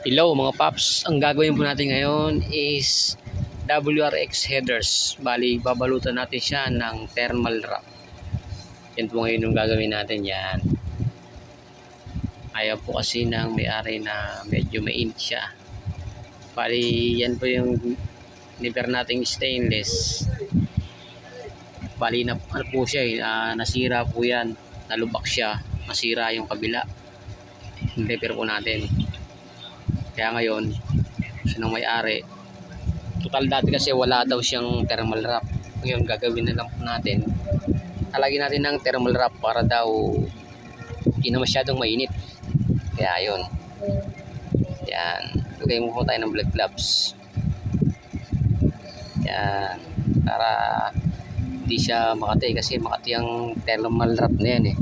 Hello mga paps, ang gagawin po natin ngayon is WRX headers. Bali, babalutan natin siya ng thermal wrap. Yan po ngayon yung gagawin natin yan. Ayaw po kasi ng may-ari na medyo mainit siya. Bali, yan po yung niper nating stainless. Bali, na, ano po siya eh, ah, nasira po yan. Nalubak siya. Nasira yung kabila. Repair po natin. Kaya ngayon, siya may-ari. Total dati kasi wala daw siyang thermal wrap. Ngayon gagawin na lang natin. Talagyan natin ng thermal wrap para daw hindi na masyadong mainit. Kaya yun. Yan. Lagay mo po tayo ng black gloves. Yan. Para hindi siya makati kasi makati ang thermal wrap na yan eh.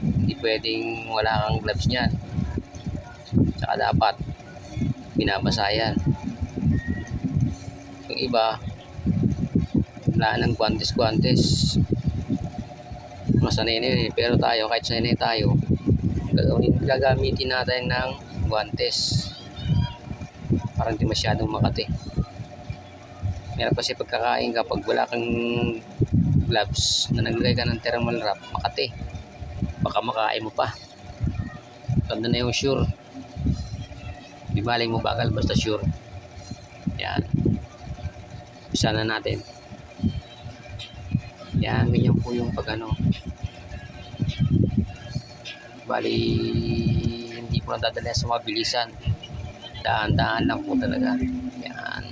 Hindi pwedeng wala kang gloves niyan. Tsaka dapat binabasa yan. Yung iba, wala nang guantes-guantes. Masanay na yun eh. Pero tayo, kahit sanay tayo, gagamitin natin ng guantes. Para hindi masyadong makati. Meron kasi pagkakain kapag wala kang gloves na naglagay ka ng thermal wrap, makati. Baka makain mo pa. Ganda na yung sure. Di mo bakal basta sure. Yan. Isa na natin. Yan, ganyan po yung pag ano. Bali, hindi po nadadala sa mabilisan. Daan-daan lang po talaga. Yan.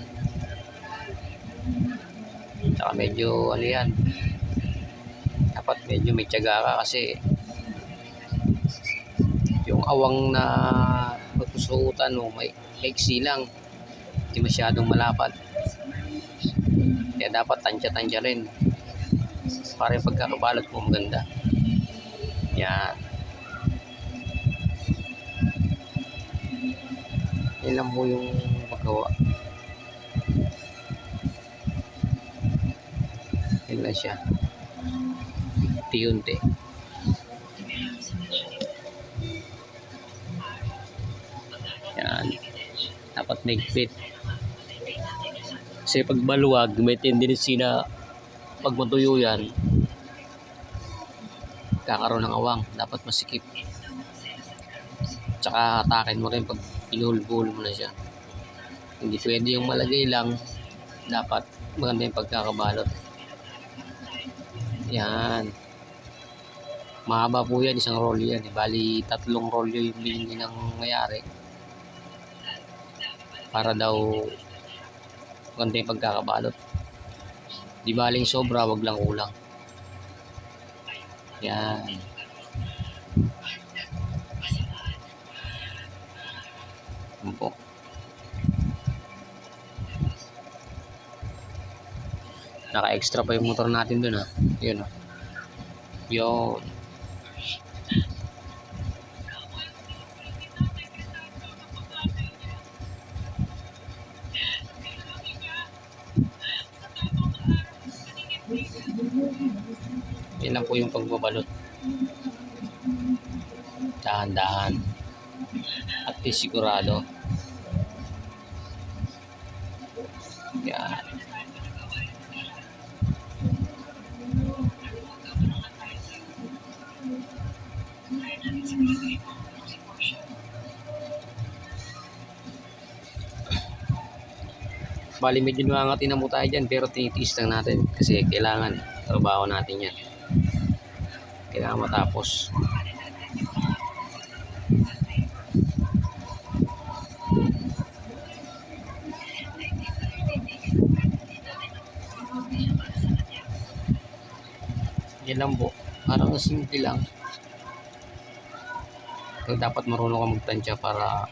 Tsaka medyo ano yan. Dapat medyo may tiyaga ka kasi yung awang na pagsusutan mo may maiksi lang. Hindi masyadong malapad kaya dapat tansya-tansya rin. Para yung pagkakabalot mo maganda. Yan. Yan lang po yung magawa. Yan lang siya. Unti-unti Dapat mahigpit. Kasi pag maluwag, may tendency na pag matuyo yan, kakaroon ng awang. Dapat masikip. Tsaka hatakin mo rin pag pinulbul mo na siya. Hindi pwede yung malagay lang. Dapat maganda yung pagkakabalot. Yan. Mahaba po yan, isang rolyo yan. Bali, tatlong rolyo yung binili ng mayari para daw maganda yung pagkakabalot. Di baling sobra, wag lang kulang. Yan. Yan po. Naka-extra pa yung motor natin dun ha. Yun ha. Yun. Po yung pagbabalot. Dahan-dahan. At least sigurado. Yan. Bali medyo nangangatin mo tayo dyan pero tinitiis lang natin kasi kailangan trabaho natin yan. Kailangan matapos. Yan lang po. Parang simple lang. Pero dapat marunong ka magtansya para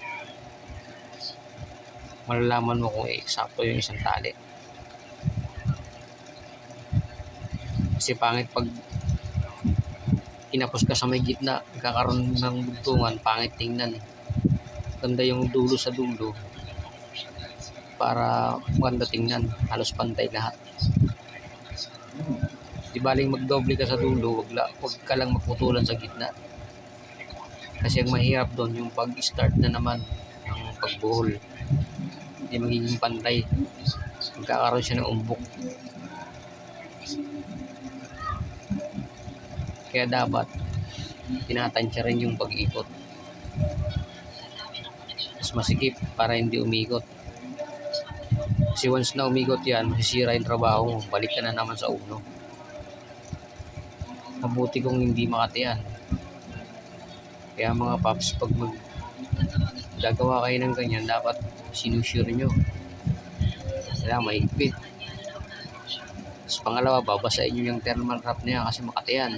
malalaman mo kung eksakto yung isang tali. Kasi pangit pag kinapos ka sa may gitna, kakaroon ng bugtungan, pangit tingnan. Ganda yung dulo sa dulo para maganda tingnan. Halos pantay lahat. Di baling magdoble ka sa dulo, wag, la, wag ka lang maputulan sa gitna. Kasi ang mahirap doon yung pag-start na naman ng pagbuhol. Hindi magiging pantay. Magkakaroon siya ng umbok. Kaya dapat tinatansya rin yung pag-ikot. Mas masikip para hindi umikot. Kasi once na umikot yan, masisira yung trabaho mo. Balik ka na naman sa uno. Mabuti kung hindi makatiyan. Kaya mga paps, pag mag gagawa kayo ng ganyan, dapat sinusure nyo. Kailangan mahigpit. Tapos pangalawa, babasahin nyo yung thermal wrap na yan kasi makatiyan.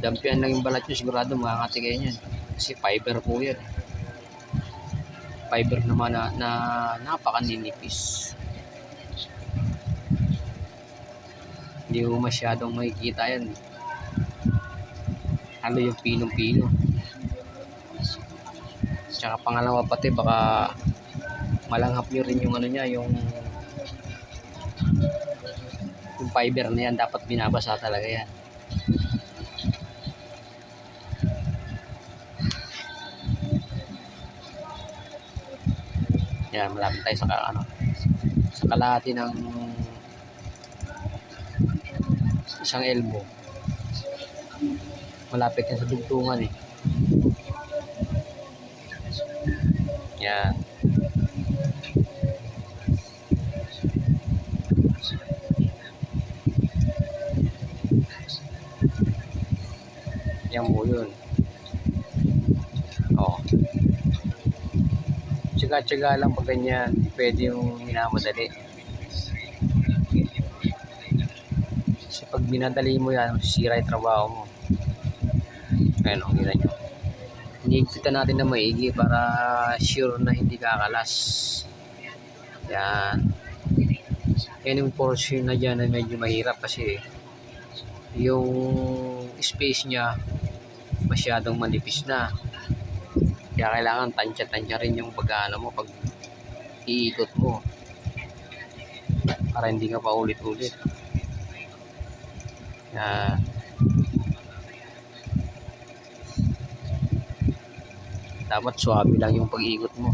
Magdampian lang yung balat nyo, sigurado makakati kayo niyan. Kasi fiber po yan. Fiber naman na, na napakaninipis. Hindi mo masyadong makikita yan. Ano yung pinong-pino. Tsaka pangalawa pati baka malanghap nyo rin yung ano niya, yung yung fiber na yan dapat binabasa talaga yan. Yan, malapit tayo sa ano, sa kalahati ng isang elbow. Malapit yan sa dugtungan eh. Yan. Yan po yun. Oo. Tsaga-tsaga lang pag ganyan. Pwede yung minamadali. Kasi pag minadali mo yan, sira yung trabaho mo. Ayun, o, kita nyo. Iniigpitan natin na maigi para sure na hindi kakalas. Yan. Yan yung portion na dyan na medyo mahirap kasi yung space niya masyadong manipis na. Kaya kailangan tansya-tansya rin yung pag mo pag iikot mo. Para hindi ka pa ulit-ulit. Yan. Dapat swabe lang yung pag-ikot mo.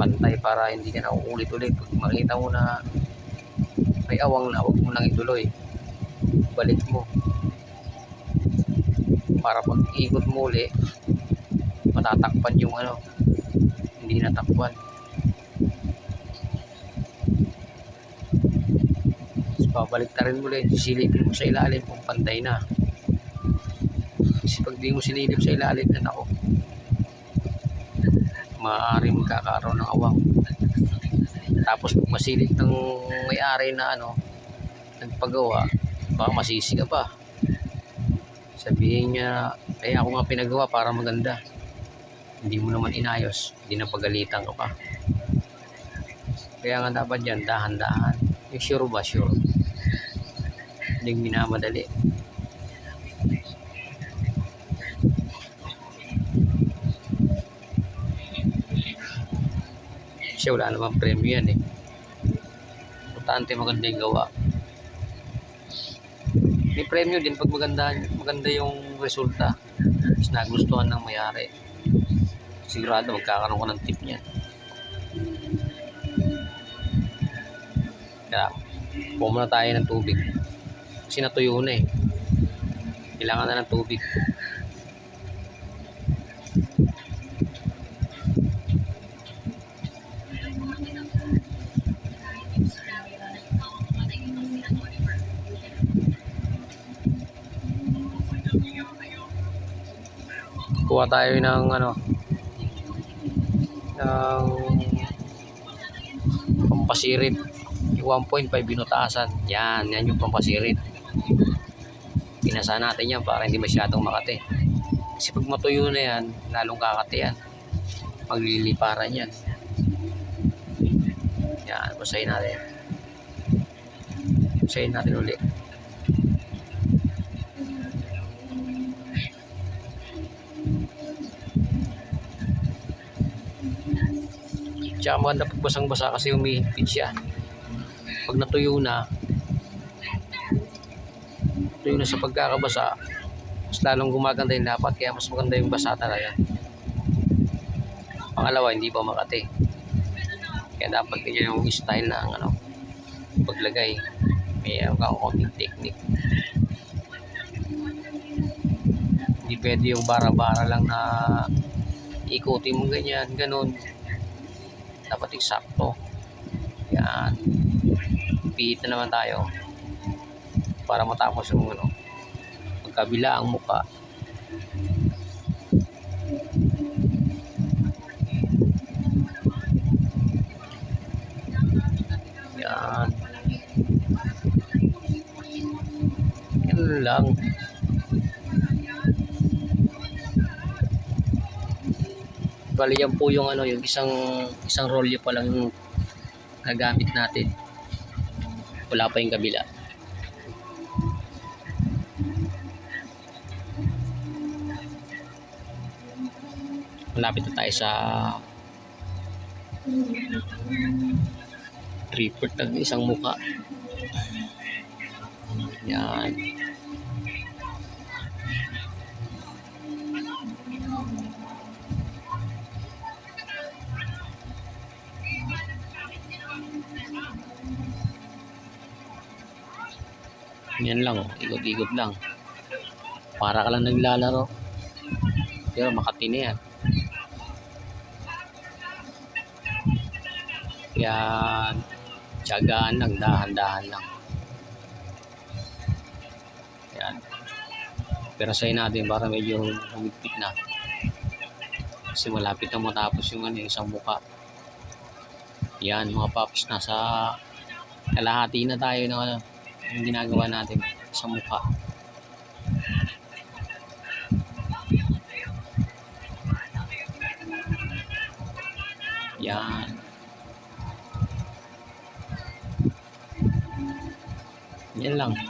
Pantay para hindi ka na uulit-ulit. Pag makita mo na may awang na, huwag mo nang ituloy. Balik mo. Para pag ikot mo uli, matatakpan yung ano, hindi natakpan. Tapos babalik na rin muli, sisilipin mo sa ilalim kung pantay na. Kasi pag di mo sinilip sa ilalim na ako, maaari magkakaroon ng awang. Tapos pag masilip ng may-ari na ano, nagpagawa, baka masisi ka pa. Sabihin niya, eh ako nga pinagawa para maganda. Hindi mo naman inayos, hindi na pagalitan ka pa. Kaya nga dapat yan, dahan-dahan. Yung sure ba, sure. Hindi minamadali. Kasi wala namang premyo yan eh. Importante maganda yung gawa. May premyo din pag maganda, maganda yung resulta. Mas nagustuhan ng mayari. Sigurado magkakaroon ko ng tip niyan. Kaya, kuha muna tayo ng tubig. Kasi natuyo na eh. Kailangan na ng tubig. kuha tayo ng ano ng pampasirit. Yung 1.5 binutasan. Yan, yan yung pampasirit. Pinasa natin yan para hindi masyadong makate kasi pag matuyo na yan lalong kakate yan. Magliliparan yan. Yan, basahin natin. Basahin natin ulit Tsaka maganda pag basang-basa kasi umihigpit siya. Pag natuyo na, tuyo na sa pagkakabasa, mas lalong gumaganda yung dapat. Kaya mas maganda yung basa talaga. Pangalawa, hindi pa makati. Kaya dapat ganyan yung style ng ano, paglagay. May uh, konting technique. Hindi pwede yung bara-bara lang na ikutin mo ganyan, ganun. Dapat eksakto. Yan. Pihit na naman tayo para matapos yung ano, magkabila ang muka. Yan. Yan lang. Bali yan po yung ano, yung isang isang rolyo pa lang yung gagamit natin. Wala pa yung kabila. Malapit na tayo sa report ng isang muka. Yan. Yan lang, oh. ikot-ikot lang. Para ka lang naglalaro. Pero makati na yan. Yan. Tiyagaan lang, dahan-dahan lang. Yan. Pero sa'yo natin para medyo humigpit na. Kasi malapit na matapos yung ano, isang muka. Yan, mga paps, nasa kalahati na tayo ng ano, yung ginagawa natin sa mukha. Yan. Yan lang.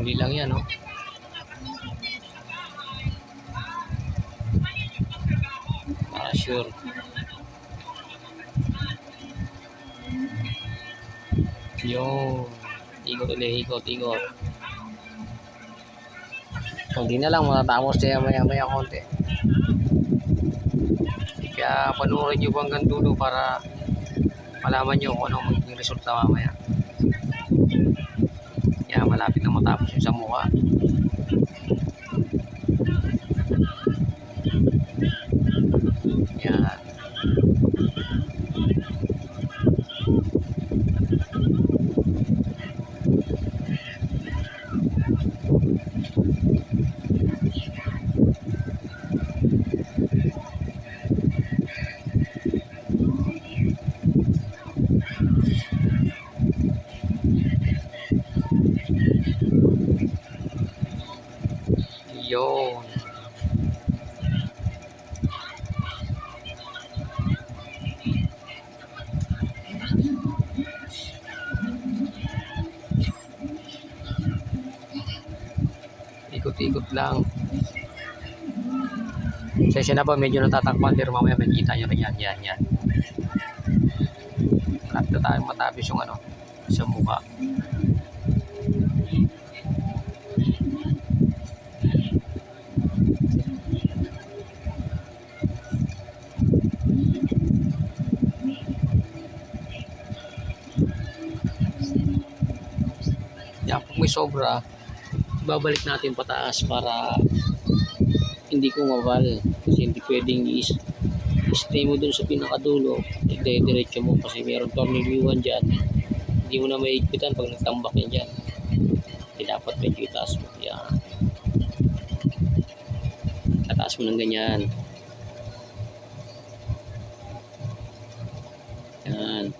Slowly lang yan, oh. Para sure. Yo, ikot ulit, ikot, ikot. Kunti na lang, matatapos siya maya maya konti. Kaya panoorin nyo hanggang dulo para malaman nyo kung anong magiging resulta mamaya. Malapit na matapos yung sa mukha. Yan. Yun. Ikot-ikot lang. Session na po, medyo natatakpan pero mamaya makikita nyo rin yan, yan, yan. Na tayo matapos yung ano, sa mukha. Sobra, babalik natin pataas para hindi ko mabal. Kasi hindi pwedeng i- stay mo dun sa pinakadulo. Ide-diretso mo kasi meron tornilyuhan dyan. Hindi mo na maigpitan pag nagtambak yan dyan. Hindi dapat medyo itaas mo. Yan. Tataas mo ng ganyan. Yan.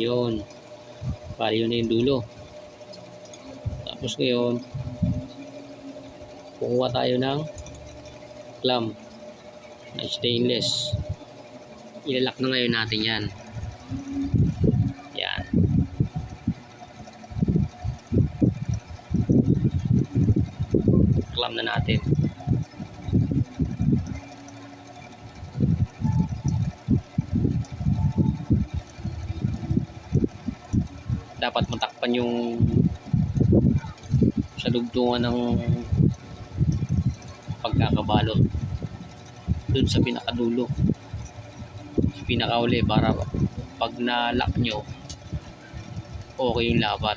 Yun. Bali yun na yung dulo. Tapos ngayon, kukuha tayo ng clamp na stainless. Ilalak na ngayon natin. Yan. takam na natin. Dapat matakpan yung sa dugtungan ng pagkakabalot dun sa pinakadulo. Sa pinakauli para pag na-lock nyo okay yung labat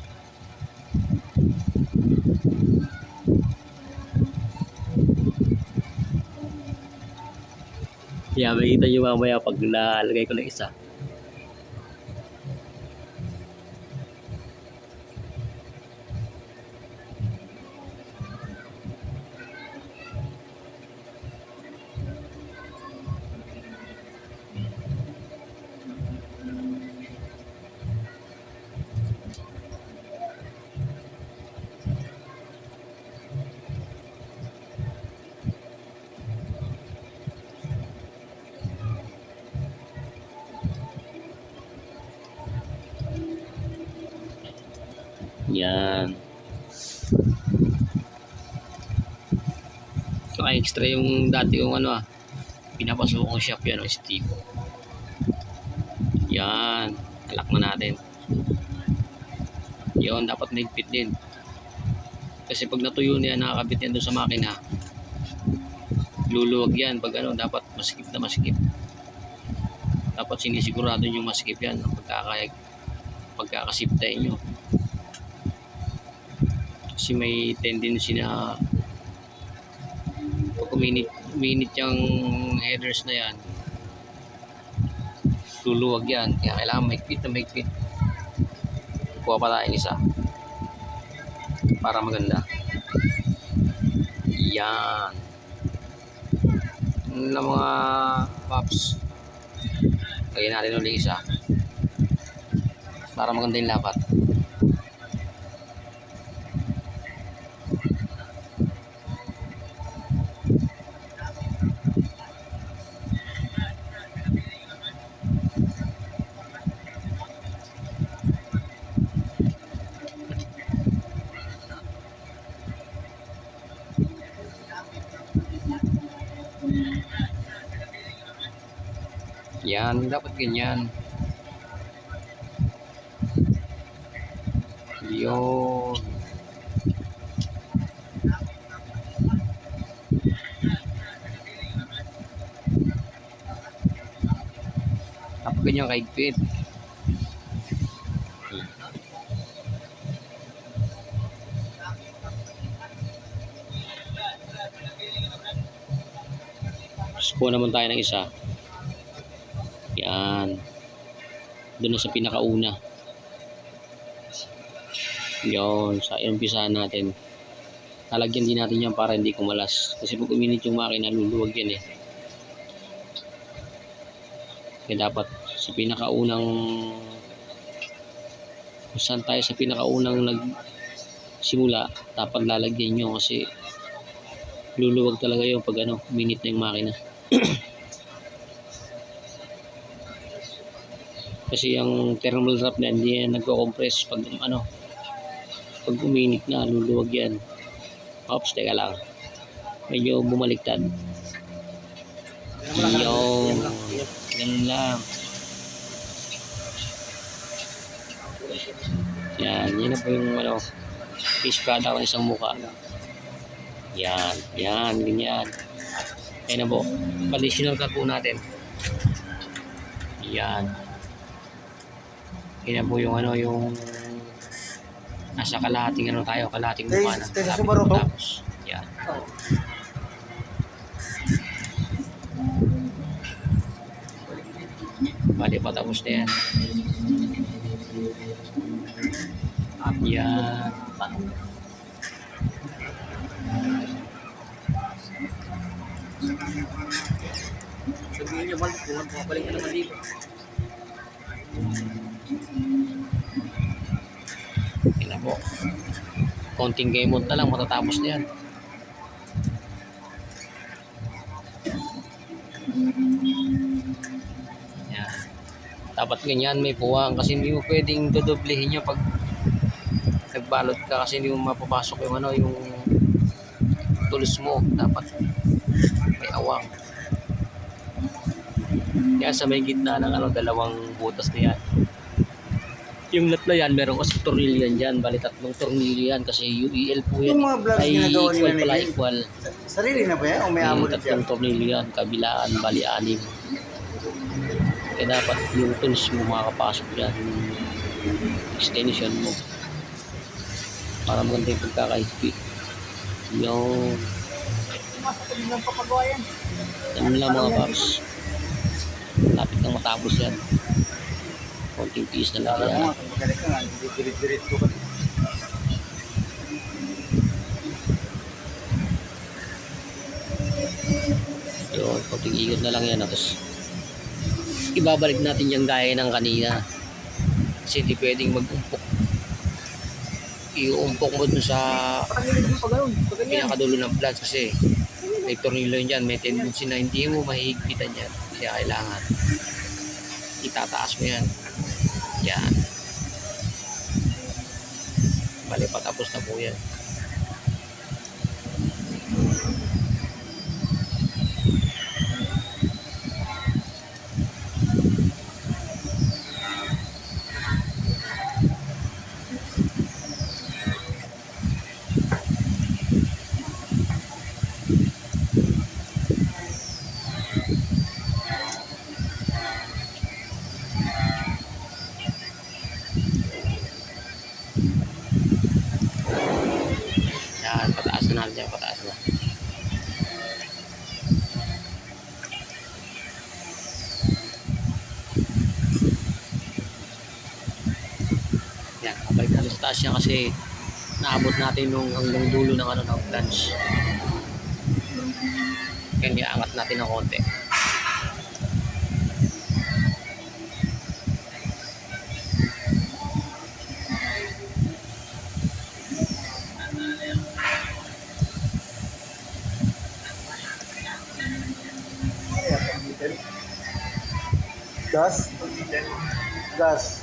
kaya makikita nyo mamaya pag nalagay ko na isa yan Saka extra yung dati kong ano ah. Pinapasok kong shop yan o Steve yan alak na natin. Yun dapat naigpit din. Kasi pag natuyo na yan nakakabit yan doon sa makina luluwag yan. Pag ano dapat masikip na masikip. Dapat sinisigurado nyo masikip yan ang pagkakayag pagkakasiptay nyo kasi may tendency na pag uminit, uminit yung headers na yan. Luluwag yan. Kaya kailangan maigpit na maigpit. Kuha pa tayo isa. Para maganda. Yan. Lang mga pops lagyan natin ulit isa. Para maganda yung lapat Yan, dapat ganyan. Yun. Dapat ganyan kaigpit. Kuha naman tayo ng isa. Yan. Doon sa pinakauna. Yon, sa umpisahan natin. Talagyan din natin yan para hindi kumalas. Kasi pag uminit yung makina, luluwag yan eh. Kaya dapat sa pinakaunang kung saan tayo sa pinakaunang nagsimula, dapat lalagyan nyo kasi luluwag talaga yung pag ano, minute na yung makina. kasi yung thermal wrap na hindi yan nagko-compress pag ano pag uminit na luluwag yan. Ops teka lang. Medyo bumaliktad. Yung ganun lang. Yan yan na po yung ano fish product ng isang mukha. Yan yan ganyan. Yan na po. Additional cut po natin. Yan yan po yung ano yung nasa kalahating ano tayo, kalahating mukha na. Stay sa to? matapos. Yan. Bali patapos na yan. Yan. Sabihin niyo, Mal, kung pabalik ka naman dito. Konting game mode na lang, matatapos na yan. Yan. Dapat ganyan may puwang kasi hindi mo pwedeng dodoblehin nyo pag nagbalot ka kasi hindi mo mapapasok yung ano yung tools mo. Dapat may awang. Kaya sa may gitna ng ano, dalawang butas na yan. Yung nut na yan, meron kasi tornilyo yan dyan. Bali tatlong tornilyo yan kasi UEL po yan. Yung mga vlogs Ay ginagawa nila equal pala equal. sarili na ba yan o may amo siya? tatlong tornilyo yan. Kabilaan, bali anim. Kaya dapat yung tools mo makakapasok dyan. Extension mo. Para maganda yung pagkakahigpit. Yung yan lang mga paps. Lapit nang matapos yan. Konting piece na lang yan. Yun, konting ikot na lang yan. Tapos, ibabalik natin yung gaya ng kanina. Kasi hindi pwedeng mag-umpok. Iuumpok mo dun sa pinakadulo ng plants kasi may tornilyo yan. May tendency na hindi mo mahihigpitan yan. Kaya kailangan itataas mo yan. Yan. Bali, patapos na po yan pataas na natin yan, pataas na. Yan, natin sa taas yan kasi naabot natin nung hanggang dulo ng ano ng plunge. Kaya iangat natin ng konti. Gas? Gas.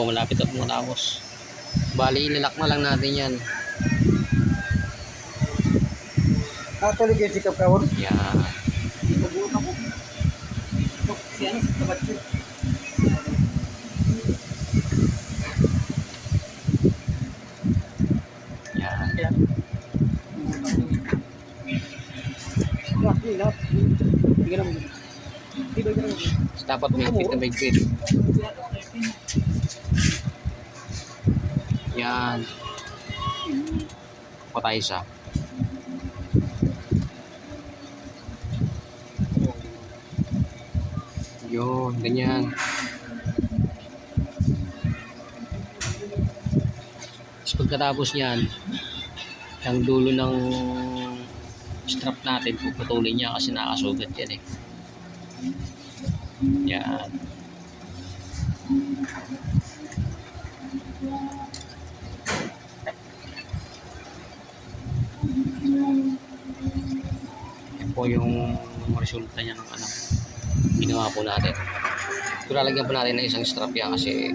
Po, malapit at matapos. Bali, ilalak na lang natin yan. Actually, kayo si Kapkawon. Yan. Pabuot ako. Si ano, ka ba ka naman? Tapos dapat may fit na may fit. Yan. Patay siya. Yun, ganyan. Tapos pagkatapos niyan, ang dulo ng strap natin, puputulin niya kasi nakasugat yan eh. Yan. Po yung resulta niya ng ano, ginawa po natin. So, lalagyan po natin ng isang strap yan kasi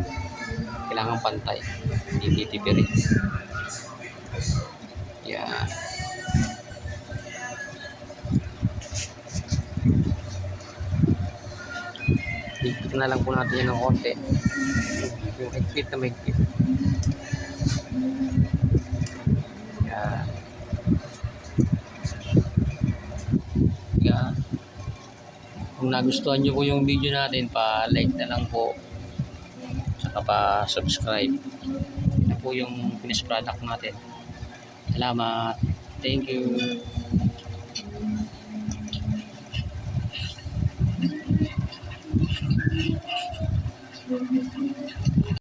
kailangan pantay. Hindi titipirin. Yan. Higpit na lang po natin yan ng konti. Yung higpit na higpit. Yan. Yan. Kung nagustuhan nyo po yung video natin, pa-like na lang po. Saka pa-subscribe. Yan po yung finished product natin. Salamat. Thank you.